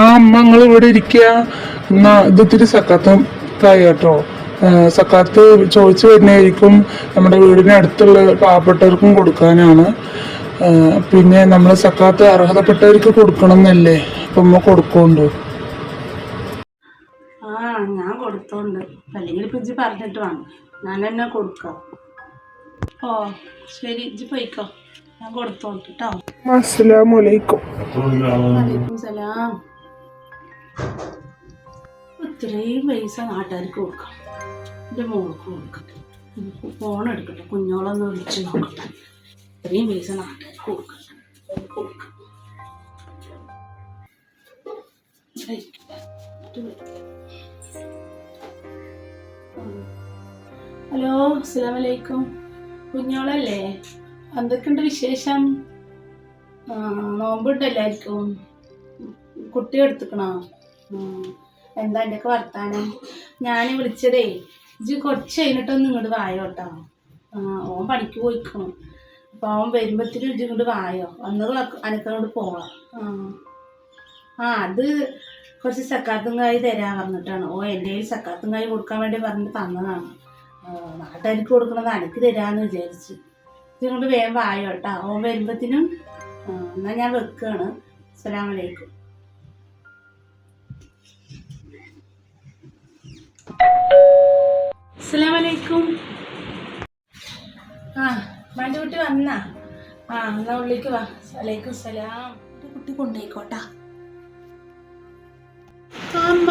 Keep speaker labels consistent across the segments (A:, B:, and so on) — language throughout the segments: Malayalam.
A: ആ അമ്മ നിങ്ങൾ ഇവിടെ ഇരിക്കുക. എന്നാ ഇത് ഇത്തിരി സക്കാത്തം കായ കേട്ടോ. സക്കാത്ത് ചോദിച്ചു വരുന്നതായിരിക്കും. നമ്മുടെ വീടിന് അടുത്തുള്ള പാവപ്പെട്ടവർക്കും കൊടുക്കാനാണ്. പിന്നെ നമ്മൾ സക്കാത്ത് അർഹതപ്പെട്ടവർക്ക് കൊടുക്കണം എന്നല്ലേ അപ്പൊ അമ്മ കൊടുക്കുന്നുണ്ട്.
B: ആ ഞാൻ കൊടുത്തോണ്ട്. അല്ലെങ്കിൽ ഇപ്പൊ ഇജ്ജ് പറഞ്ഞിട്ട് വേണം ഞാൻ തന്നെ കൊടുക്കാം. ഓ ശരി ഇജ്ജ് പോയിക്കോ. ഞാൻ കൊടുത്തോണ്ട് കേട്ടോ
A: അസ്സലാമലൈക്കും
B: വലൈക്കും സലാം. ഇത്രയും പൈസ നാട്ടുകാർക്ക് കൊടുക്കാം. എന്റെ മോൾക്ക് കൊടുക്കട്ടെ ഫോൺ എടുക്കട്ടെ. കുഞ്ഞോളൊന്ന് വിളിച്ച് നോക്കട്ടെ. ഇത്രയും പൈസ നാട്ടുകാർക്ക് കൊടുക്കാം. ഹലോ അസലാമലൈക്കും കുഞ്ഞോളല്ലേ? എന്തൊക്കെയുണ്ട് വിശേഷം? നോമ്പുണ്ടല്ലായിരിക്കും കുട്ടി എടുത്തുക്കണോ. എന്താ എന്റെയൊക്കെ വർത്താനം? ഞാൻ വിളിച്ചതേ ഇജ് കുറച്ച് കഴിഞ്ഞിട്ടൊന്ന് ഇങ്ങോട്ട് വായോ കേട്ടോ ഓൻ പണിക്ക് പോയിക്കണം. അപ്പോൾ അവൻ വരുമ്പോഴത്തേനും ഇജ് ഇങ്ങോട്ട് വായോ. അന്ന് അനക്കനോട് പോവാം. ആ. അത് കുറച്ച് സക്കാത്തും കായ് തരാൻ പറഞ്ഞിട്ടാണ്. ഓ എന്റെ കയ്യിൽ സക്കാത്തും കായ് കൊടുക്കാൻ വേണ്ടി പറഞ്ഞ് തന്നതാണ്. നാട്ടുകാർക്ക് കൊടുക്കണത് അനക്ക് തരാമെന്ന് വിചാരിച്ചു. ഇതുകൊണ്ട് വേഗം വായോ കേട്ടോ ഓൻ വരുമ്പോഴത്തേനും എന്നാൽ എന്നാ ഞാൻ വെക്കുകയാണ് അസ്സലാമു അലൈക്കും അസ്സലാമു അലൈക്കും ആ മാന്റെ കുട്ടി വന്നാ. ആ എന്നാ ഉള്ളിലേക്ക് വാ. വലൈക്കും സലാം. എന്റെ കുട്ടി കൊണ്ടുപോയിക്കോട്ടാ അമ്മ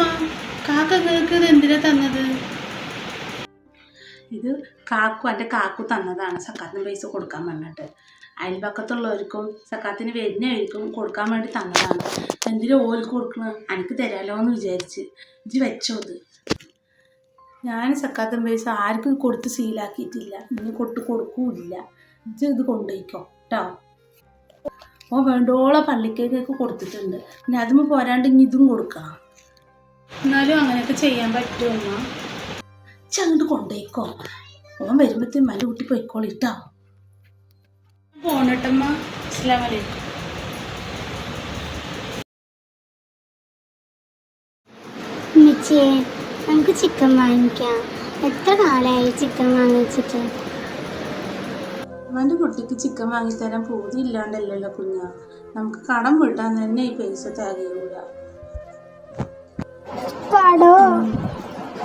B: കാക്ക ഇത് എന്തിനാ തന്നത്? ഇത് കാക്കു എന്റെ കാക്കു തന്നതാണ്. സക്കാത്തിന് പൈസ കൊടുക്കാൻ പറഞ്ഞിട്ട്. അയൽപക്കത്തുള്ളവർക്കും സക്കാത്തിന് വരുന്നവർക്കും കൊടുക്കാൻ വേണ്ടി തന്നതാണ്. എന്തിനാ ഓൽക്ക് കൊടുക്കണം? എനിക്ക് തരാലോ എന്ന് വിചാരിച്ച്. ഇത് വെച്ചോ ഇത്. ഞാൻ സക്കാത്തിന് പൈസ ആർക്കും കൊടുത്ത് ശീലാക്കിയിട്ടില്ല ഇനി കൊട്ട് കൊടുക്കൂല്ല. ഇത് ഇത് കൊണ്ടുപോയിക്കോ കേട്ടോ ഓ വേണ്ടോളം പള്ളിക്കേക്കൊക്കെ കൊടുത്തിട്ടുണ്ട്. പിന്നെ അതും പോരാണ്ട് ഇനി ഇതും കൊടുക്കാം. എന്നാലും അങ്ങനെയൊക്കെ ചെയ്യാൻ പറ്റുമോ അങ്ങോട്ട് കൊണ്ടുപോയിക്കോ ഓൻ വരുമ്പോഴത്തേക്കും മല കൂട്ടി പോയിക്കോളിട്ടോ പോണട്ടമ്മ അസ്സാം വലൈക്കും
C: നമുക്ക് ചിക്കൻ വാങ്ങിക്കാം. എത്ര കാലമായി ചിക്കൻ വാങ്ങിച്ചിട്ട്?
B: അവന്റെ കുട്ടിക്ക് ചിക്കൻ വാങ്ങിത്തരാൻ പൂതി ഇല്ലാണ്ടല്ലല്ലോ കുഞ്ഞ. നമുക്ക് കടം വീട്ടാൻ തന്നെ ഈ പൈസ തികയൂല.
C: കടോ?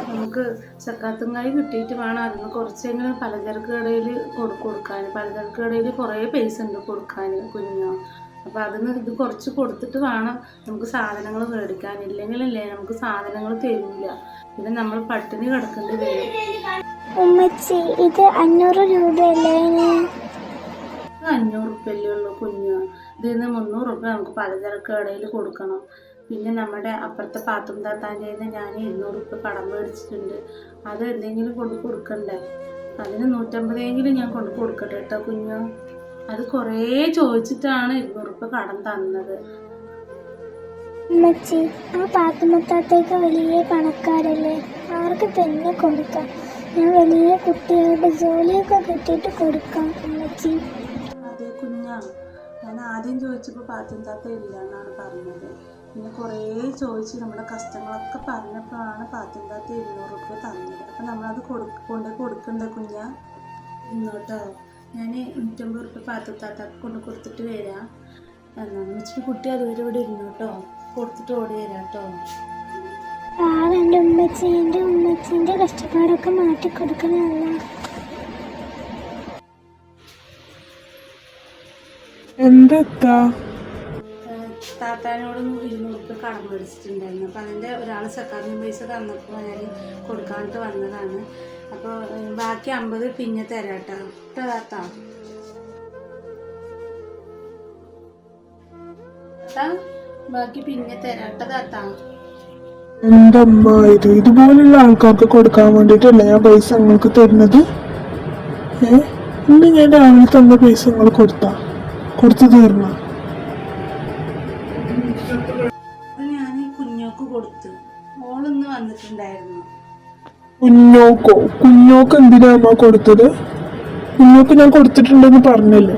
B: നമുക്ക് സക്കാത്തുങ്കായി കിട്ടിയിട്ട് വേണം. അതിന് കുറച്ചെങ്കിലും പലചരക്ക് കടയിൽ കൊടു കൊടുക്കാൻ. പലചരക്ക് കടയിൽ കുറേ പൈസ ഉണ്ട് കൊടുക്കാൻ കുഞ്ഞോ. അപ്പോൾ അതിന് ഇത് കുറച്ച് കൊടുത്തിട്ട് വേണം നമുക്ക് സാധനങ്ങൾ മേടിക്കാൻ. ഇല്ലെങ്കിലല്ലേ നമുക്ക് സാധനങ്ങൾ തരില്ല പിന്നെ നമ്മൾ പട്ടിണി കിടക്കേണ്ടി വരും
C: ഉമ്മച്ചി ഇത് അഞ്ഞൂറ് രൂപയല്ലേ
B: അഞ്ഞൂറ് റുപ്യല്ലേ ഉള്ളൂ കുഞ്ഞ്. ഇതിൽ നിന്ന് മുന്നൂറ് റുപ്യ നമുക്ക് പലചരക്ക് കടയിൽ കൊടുക്കണം. പിന്നെ നമ്മുടെ അപ്പുറത്തെ പാത്തും താത്താന്റെ നിന്ന് ഞാൻ ഇരുന്നൂറ് റുപ്യ കടം മേടിച്ചിട്ടുണ്ട്. അത് എന്തെങ്കിലും കൊണ്ട് കൊടുക്കണ്ടേ? അതിന് നൂറ്റമ്പതെങ്കിലും ഞാൻ കൊണ്ട് കൊടുക്കട്ടെ കേട്ടോ കുഞ്ഞു. അത് കുറേ ചോദിച്ചിട്ടാണ് ഇരുന്നൂറുപ്പ കടം തന്നത്.
C: അമ്മച്ചി ആ പാത്തുമുത്താത്തേക്ക് വലിയ പണക്കാരല്ലേ? അവർക്ക് തന്നെ കൊടുക്കാം. ഞാൻ വലിയ കുട്ടികളുടെ ജോലിയൊക്കെ കിട്ടിയിട്ട് കൊടുക്കാം അമ്മച്ചി.
B: അതെ കുഞ്ഞാ. ഞാൻ ആദ്യം ചോദിച്ചപ്പോൾ പാത്തുമത്താത്ത ഇല്ല എന്നാണ് പറഞ്ഞത്. പിന്നെ കുറേ ചോദിച്ച് നമ്മുടെ കഷ്ടങ്ങളൊക്കെ പറഞ്ഞപ്പോഴാണ് പാത്തുമത്താത്ത താത്ത ഇരുന്നൂറ് രൂപ തന്നത്. അപ്പം നമ്മളത് കൊടുക്കൊണ്ട് കൊടുക്കണ്ടേ കുഞ്ഞ? ഇന്നോട്ടോ ഞാൻ നൂറ്റമ്പത് റുപ്യ പാത്രത്താത്താക്ക് കൊണ്ട് കൊടുത്തിട്ട് വരാം. എന്നാന്ന് വെച്ചിട്ട് കുട്ടി അതുവരെ ഇവിടെ ഇരുന്നു കേട്ടോ. കൊടുത്തിട്ട് ഓടി വരാം കേട്ടോ.
C: പാവം എന്റെ ഉമ്മച്ചി എന്റെ കഷ്ടപ്പാടൊക്കെ
A: എന്തെത്താ?
B: താത്താനോട് ഇരുന്നൂറ് റുപ്യ കടം മേടിച്ചിട്ടുണ്ടായിരുന്നു. അപ്പൊ അതിന്റെ ഒരാൾ സർക്കാരിന് പൈസ തന്നപ്പോൾ ഞാൻ കൊടുക്കാനായിട്ട് വന്നതാണ്. അപ്പോൾ ഏഹ്, ബാക്കി അമ്പത് പിന്നെ തരാം കേട്ടോ കേട്ടോ താത്ത താത്ത ബാക്കി പിന്നെ തരാം കേട്ടോ താത്ത.
A: എന്റെ ഇത്? ഇതുപോലുള്ള ആൾക്കാർക്ക് കൊടുക്കാൻ വേണ്ടിട്ടല്ല ഞാൻ പൈസ നിങ്ങൾക്ക് തരുന്നത്? ഏ? ഇന്ന് ഞാൻ രാവിലെ തന്ന പൈസ നിങ്ങൾ കൊടുത്താ? കൊടുത്തു തീർന്ന?
B: ഞാൻ കുഞ്ഞോക്ക് കൊടുത്തു. ഓളൊന്ന് വന്നിട്ടുണ്ടായിരുന്നു.
A: കുഞ്ഞോക്കോ കുഞ്ഞോക്ക് എന്തിനാ അമ്മ കൊടുത്തത്? കുഞ്ഞോക്ക് ഞാൻ കൊടുത്തിട്ടുണ്ടെന്ന് പറഞ്ഞല്ലോ?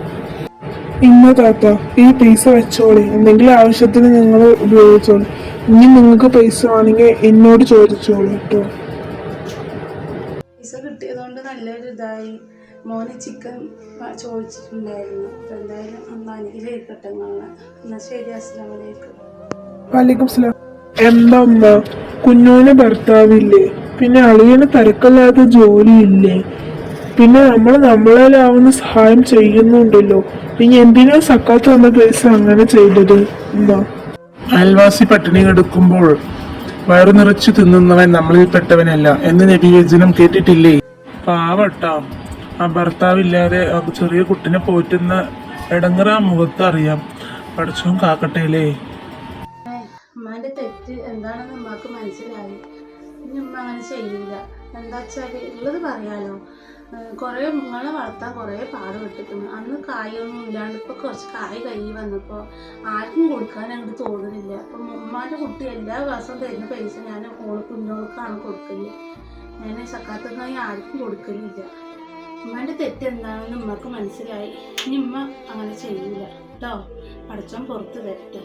A: ഇന്ന താത്ത ഈ പൈസ വെച്ചോളി. എന്തെങ്കിലും ആവശ്യത്തിന് നിങ്ങൾ ഉപയോഗിച്ചോളി. ഇനി നിങ്ങൾക്ക് പൈസ വേണമെങ്കിൽ എന്നോട് ചോദിച്ചോളൂ കേട്ടോ.
B: പൈസ കിട്ടിയതുകൊണ്ട് നല്ലൊരു ഇതായി. മോന് ചിക്കൻ ചോദിച്ചിട്ടുണ്ടായിരുന്നു. അപ്പം എന്തായാലും ഒന്ന് അനുഗ്രഹിക്കട്ടെ നിങ്ങളെ എന്നാൽ ശരി അസ്സാം വലൈക്കും
A: വലൈക്കും സ്ലാം എന്താ അമ്മ കുഞ്ഞോന് ഭർത്താവില്ലേ? പിന്നെ അളിയന് തിരക്കല്ലാത്ത ജോലിയില്ലേ? പിന്നെ നമ്മൾ നമ്മളേലാവുന്ന സഹായം ചെയ്യുന്നുണ്ടല്ലോ. പിന്നെ എന്തിനാ സക്കാത്ത് വന്ന കേസ് അങ്ങനെ ചെയ്തത്? എന്താ? അയൽവാസി പട്ടിണി എടുക്കുമ്പോൾ വയറു നിറച്ചു തിന്നുന്നവൻ നമ്മളിൽ പെട്ടവനല്ല എന്ന് നബിവചനം കേട്ടിട്ടില്ലേ? പാവട്ടാ. ആ ഭർത്താവില്ലാതെ ആ ചെറിയ കുട്ടിനെ പോറ്റുന്ന ഇടങ്ങറ ആ മുഖത്ത് അറിയാം. പഠിച്ചോൻ കാക്കട്ടേലേ
B: ഉമ്മാന്റെ തെറ്റ് എന്താണെന്ന് ഉമ്മാക്ക് മനസ്സിലായി. ഉമ്മ അങ്ങനെ ചെയ്യില്ല എന്താ വെച്ചാൽ ഉള്ളത് പറയാലോ. കുറേ മുങ്ങളെ വളർത്താൻ കുറേ പാട് വിട്ടിട്ടുണ്ട് അന്ന് കായൊന്നും ഇല്ലാണ്ട് ഇപ്പോൾ കുറച്ച് കായ് കൈ വന്നപ്പോൾ ആർക്കും കൊടുക്കാൻ അങ്ങോട്ട് തോന്നുന്നില്ല അപ്പം ഉമ്മാന്റെ കുട്ടി എല്ലാ ദിവസവും തരുന്ന പൈസ ഞാൻ ഓൾ കുഞ്ഞോൾക്കാണ് കൊടുക്കൽ. ഞാൻ സക്കാത്തൊന്നും ആർക്കും കൊടുക്കലില്ല. ഉമ്മാന്റെ തെറ്റ് എന്താണെന്ന് ഉമ്മക്ക് മനസ്സിലായി. ഇനി ഉമ്മ അങ്ങനെ ചെയ്യൂല. കേട്ടോ പഠിച്ചോൻ പുറത്ത് തരട്ടെ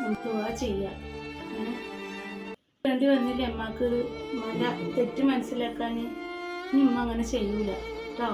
B: നമുക്ക് ചെയ്യാം. വേണ്ടി വന്നില്ല? അമ്മയ്ക്ക് ഉമ്മാന്റെ തെറ്റ് മനസ്സിലാക്കാൻ ഇനി ഉമ്മ അങ്ങനെ ചെയ്യൂല. കേട്ടോ